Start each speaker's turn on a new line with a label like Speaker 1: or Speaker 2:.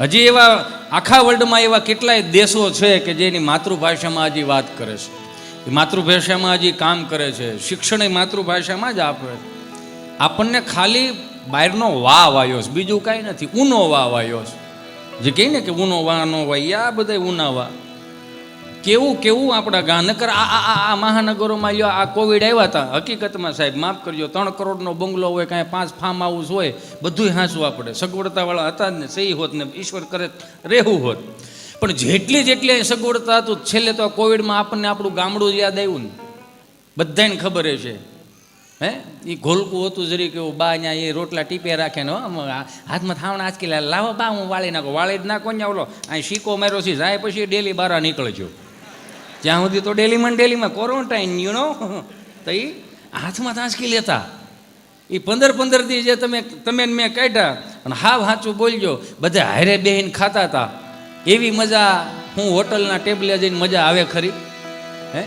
Speaker 1: હજી એવા આખા વર્લ્ડમાં એવા કેટલાય દેશો છે કે જેની માતૃભાષામાં હજી વાત કરે છે. એ માતૃભાષામાં હજી કામ કરે છે. શિક્ષણ એ માતૃભાષામાં જ આપે આપણને ખાલી બહારનો વાવ આવ્યો છે. બીજું કાંઈ નથી. ઊનો વાવ આવ્યો છે. જે કહે ને કે ઊનો વા નો વાય આ બધા ઊના વા કેવું કેવું આપણા ગા? નકર આ આ, આ- મહાનગરોમાં યો આ કોવિડ આવ્યા હતા હકીકતમાં સાહેબ, માફ કરજો, ત્રણ કરોડનો બંગલો હોય, કાંઈ પાંચ ફાર્મ હાઉસ હોય, બધુંય હાંસવા પડે. સગવડતાવાળા હતા જ ને, સહી હોત ને, ઈશ્વર કરે, રહેવું હોત. પણ જેટલી જેટલી સગવડતા હતું, છેલ્લે તો કોવિડમાં આપણને આપણું ગામડું યાદ આવ્યું ને. બધાને ખબર છે હે? એ ઘોલકું હતું જરી કેવું બા, અહીંયા એ રોટલા ટીપે રાખે ને હાથમાં થાવણા આચકી લે. લાવો બા, હું વાળી નાખો. વાળી જ નાખો ને ઓલો અહીં શીકો માર્યો છે, જાય પછી ડેલી બહાર નીકળજો. જ્યાં સુધી તો ડેલીમાં ડેલીમાં ક્વોરન્ટાઇન યુ નો તો એ હાથમાં આંચકી લેતા. એ પંદર પંદર દી જે તમે તમે મેં કાઢ્યા, અને હાવ સાચું બોલજો, બધા હારે બેહીને ખાતા હતા. એવી મજા, હું હોટલના ટેબલે જઈને મજા આવે ખરી. હે?